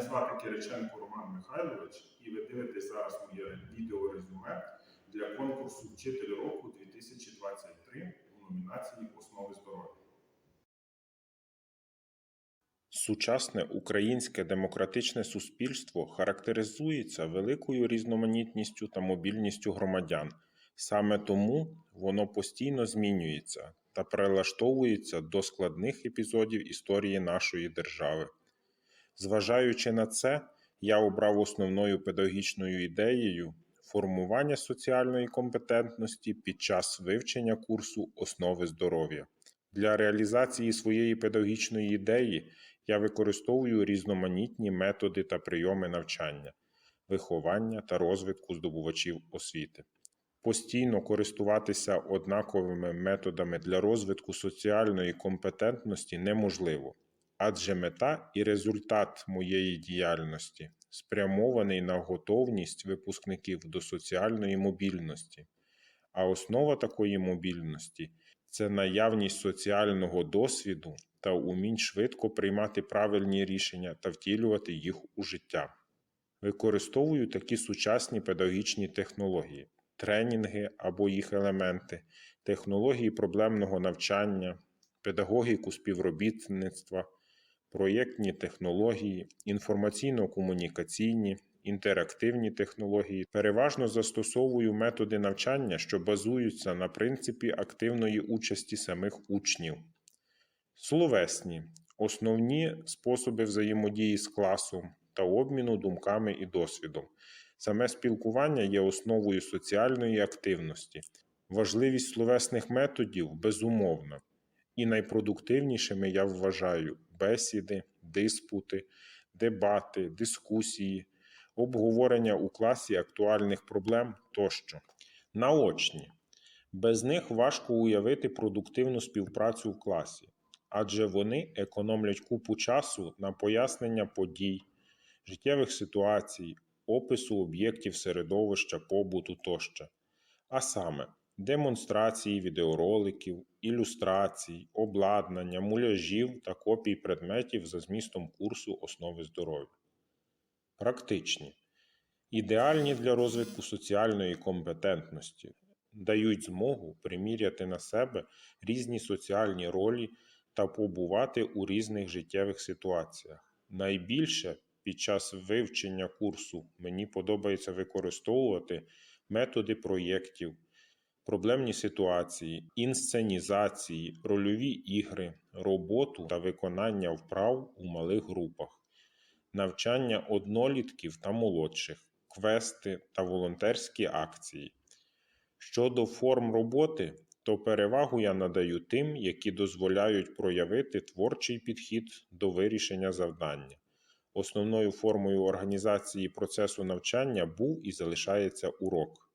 Мене звати Кириченко Роман Михайлович, і ви дивитесь зараз моє відеорезюме для конкурсу Вчитель року 2023 у номінації Основи здоров'я. Сучасне українське демократичне суспільство характеризується великою різноманітністю та мобільністю громадян. Саме тому воно постійно змінюється та прилаштовується до складних епізодів історії нашої держави. Зважаючи на це, я обрав основною педагогічною ідеєю формування соціальної компетентності під час вивчення курсу основи здоров'я. Для реалізації своєї педагогічної ідеї я використовую різноманітні методи та прийоми навчання, виховання та розвитку здобувачів освіти. Постійно користуватися однаковими методами для розвитку соціальної компетентності неможливо, адже мета і результат моєї діяльності спрямований на готовність випускників до соціальної мобільності. А основа такої мобільності це наявність соціального досвіду та умінь швидко приймати правильні рішення та втілювати їх у життя. Використовую такі сучасні педагогічні технології, тренінги або їх елементи, технології проблемного навчання, педагогіку співробітництва, проєктні технології, інформаційно-комунікаційні, інтерактивні технології. Переважно застосовую методи навчання, що базуються на принципі активної участі самих учнів. Словесні основні способи взаємодії з класом та обміну думками і досвідом. Саме спілкування є основою соціальної активності. Важливість словесних методів безумовна, і найпродуктивнішими я вважаю бесіди, диспути, дебати, дискусії, обговорення у класі актуальних проблем тощо. Наочні. Без них важко уявити продуктивну співпрацю в класі, адже вони економлять купу часу на пояснення подій, життєвих ситуацій, опису об'єктів середовища, побуту тощо. А саме, демонстрації відеороликів, ілюстрацій, обладнання, муляжів та копій предметів за змістом курсу основи здоров'я. Практичні. Ідеальні для розвитку соціальної компетентності, дають змогу приміряти на себе різні соціальні ролі та побувати у різних життєвих ситуаціях. Найбільше під час вивчення курсу мені подобається використовувати методи проєктів, проблемні ситуації, інсценізації, рольові ігри, роботу та виконання вправ у малих групах, навчання однолітків та молодших, квести та волонтерські акції. Щодо форм роботи, то перевагу я надаю тим, які дозволяють проявити творчий підхід до вирішення завдання. Основною формою організації процесу навчання був і залишається урок.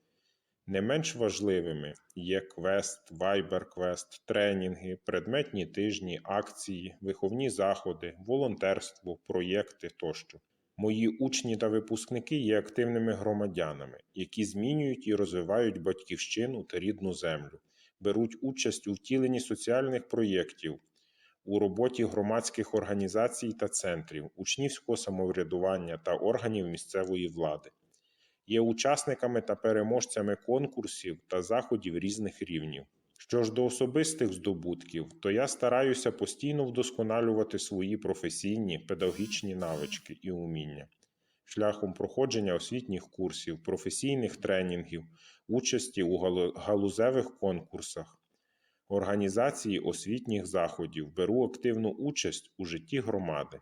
Не менш важливими є квест, вайбер-квест, тренінги, предметні тижні, акції, виховні заходи, волонтерство, проєкти тощо. Мої учні та випускники є активними громадянами, які змінюють і розвивають батьківщину та рідну землю, беруть участь у втіленні соціальних проєктів, у роботі громадських організацій та центрів, учнівського самоврядування та органів місцевої влади. Є учасниками та переможцями конкурсів та заходів різних рівнів. Що ж до особистих здобутків, то я стараюся постійно вдосконалювати свої професійні педагогічні навички і уміння шляхом проходження освітніх курсів, професійних тренінгів, участі у галузевих конкурсах, організації освітніх заходів, беру активну участь у житті громади.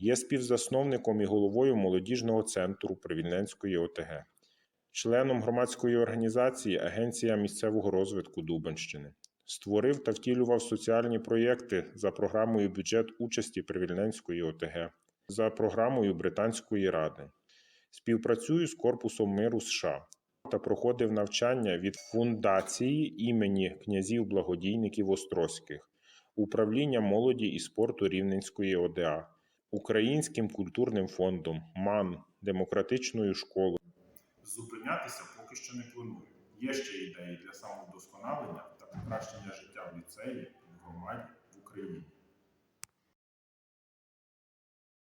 Є співзасновником і головою молодіжного центру Привільненської ОТГ, членом громадської організації Агенція місцевого розвитку Дубенщини. Створив та втілював соціальні проєкти за програмою бюджет участі Привільненської ОТГ, за програмою Британської ради. Співпрацюю з Корпусом миру США та проходив навчання від фундації імені князів благодійників Острозьких, управління молоді і спорту Рівненської ОДА, Українським культурним фондом, МАН, демократичною школою. Зупинятися поки що не планую. Є ще ідеї для самовдосконалення та покращення життя в ліцеї, в громаді, в Україні.